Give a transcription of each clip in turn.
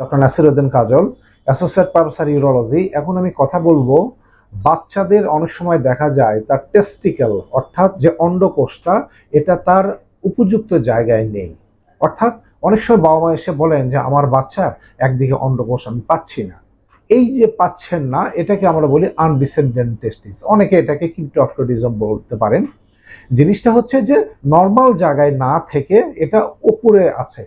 Doctor Nasiruddin Kajal associate professor urology এখন আমি কথা বলব, বাচ্চাদের অনেক সময় দেখা যায় তার টেস্টিক্যাল অর্থাৎ যে অন্ডকোষটা, এটা তার উপযুক্ত জায়গায় নেই। অর্থাৎ অনেক সময় বাবা মা এসে বলেন যে, আমার বাচ্চার একদিকে অন্ডকোষ আমি পাচ্ছি না। এই যে পাচ্ছেন না, এটাকে আমরা বলি আনডিসেন্ডেন্ট টেস্টিস অনেকে এটাকে কিপ্টোফটোডিজম বলতে পারেন। জিনিসটা হচ্ছে যে নর্মাল জায়গায় না থেকে এটা উপরে আছে।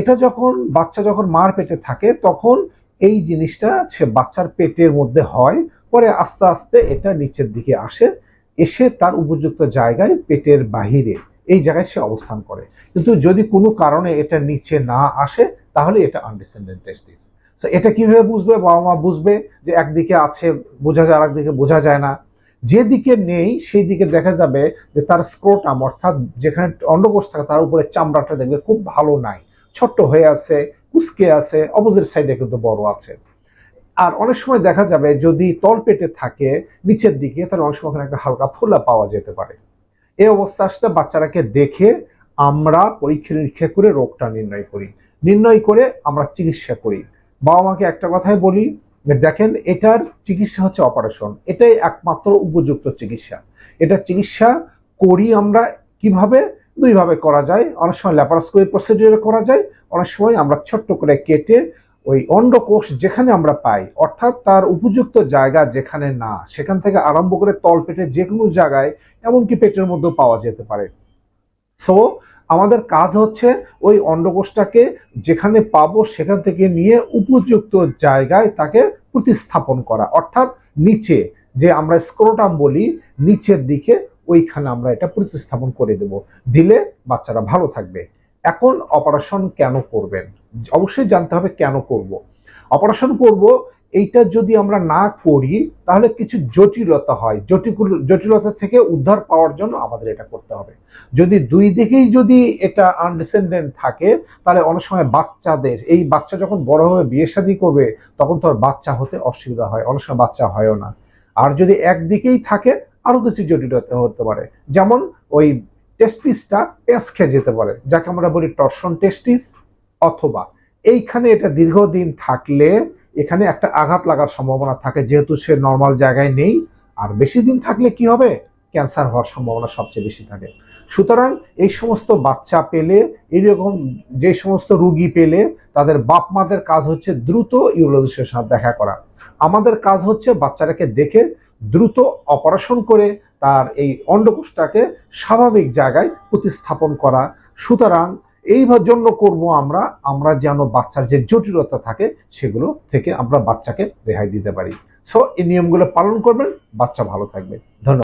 এটা যখন বাচ্চা যখন মার পেটে থাকে, তখন এই জিনিসটা সে বাচ্চার পেটের মধ্যে হয়, পরে আস্তে আস্তে এটা নিচের দিকে আসে, এসে তার উপযুক্ত জায়গায় পেটের বাহিরে, এই জায়গায় সে অবস্থান করে। কিন্তু যদি কোনো কারণে এটা নিচে না আসে, তাহলে এটা আনডিসেন্ডেন্ট টেস্টিস তো এটা কীভাবে বুঝবে? বাবা মা বুঝবে যে একদিকে আছে, বোঝা যায় একদিকে বোঝা যায় না। যেদিকে নেই, সেই দিকে দেখা যাবে যে তার স্ক্রোটাম, অর্থাৎ যেখানে অন্ডকোষ থাকে, তার উপরে চামড়াটা দেখবে খুব ভালো নাই। ছোট্ট হয়ে আছে কুচকে আছে অপোজিট সাইডে কিন্তু বড় আছে। আর অনেক সময় দেখা যাবে যদি তল পেটে থাকে নিচের দিকে, তাহলে অনেক সময় একটা হালকা ফোলা পাওয়া যেতে পারে। এই অবস্থা আসলে বাচ্চারাকে দেখে আমরা পরীক্ষা নিরীক্ষা করে রোগটা নির্ণয় করি। নির্ণয় করে আমরা চিকিৎসা করি। বাবা মাকে একটা কথাই বলি দেখেন, এটার চিকিৎসা হচ্ছে অপারেশন এটাই একমাত্র উপযুক্ত চিকিৎসা। এটা চিকিৎসা করি আমরা কীভাবে? দুইভাবে করা যায়। অনেক সময় ল্যাপারোস্কোপি প্রসিডিউরে করা যায়। অনেক সময় আমরা ছোট্ট করে কেটে ওই অন্ডকোষ যেখানে আমরা পাই, অর্থাৎ তার উপযুক্ত জায়গা যেখানে না, সেখান থেকে আরম্ভ করে তলপেটের যে কোনো জায়গায়, এমনকি পেটের মধ্যেও পাওয়া যেতে পারে। সো আমাদের কাজ হচ্ছে ওই অন্ডকোষটাকে যেখানে পাবো সেখান থেকে নিয়ে উপযুক্ত জায়গায় তাকে প্রতিস্থাপন করা। অর্থাৎ নিচে, যে আমরা স্ক্রোটাম বলি, নিচের দিকে ওইখানে আমরা এটা প্রতিস্থাপন করে দেব। দিলে বাচ্চারা ভালো থাকবে। এখন অপারেশন কেন করবেন? অবশ্যই জানতে হবে কেন করব। অপারেশন করব, এইটা যদি আমরা না করি, তাহলে কিছু জটিলতা হয়। জটিল, জটিলতা থেকে উদ্ধার পাওয়ার জন্য আমাদের এটা করতে হবে। যদি দুই দিকেই যদি এটা আনডিসেন্ডেন্ট থাকে, তাহলে অনেক সময় বাচ্চাদের, এই বাচ্চা যখন বড় হবে বিয়ে শাদী করবে, তখন তোর বাচ্চা হতে অসুবিধা হয়। অনেক সময় বাচ্চা হয়ও না। আর যদি একদিকেই থাকে আরও কিছু জটিলতা হতে পারে। যেমন ওই টেস্টিসটা পেঁচ খেয়ে যেতে পারে, যাকে আমরা বলি টর্শন টেস্টিস অথবা। এইখানে এটা দীর্ঘদিন থাকলে এখানে একটা আঘাত লাগার সম্ভাবনা থাকে, যেহেতু সে নর্মাল জায়গায় নেই। আর বেশি দিন থাকলে কি হবে? ক্যান্সার হওয়ার সম্ভাবনা সবচেয়ে বেশি থাকে। সুতরাং এই সমস্ত বাচ্চা পেলে এইরকম যে সমস্ত রুগী পেলে, তাদের বাপ মাদের কাজ হচ্ছে দ্রুত ইউরোলজিস্টের সাথে দেখা করা। আমাদের কাজ হচ্ছে বাচ্চাটাকে দেখে দ্রুত অপারেশন করে তার এই অন্ডকোষটাকে স্বাভাবিক জায়গায় প্রতিস্থাপন করা। সুতরাং এই জন্য করব আমরা আমরা যেন বাচ্চার যে জটিলতা থাকে সেগুলো থেকে আমরা বাচ্চাকে রেহাই দিতে পারি। সো এই নিয়মগুলো পালন করবেন, বাচ্চা ভালো থাকবে। ধন্যবাদ।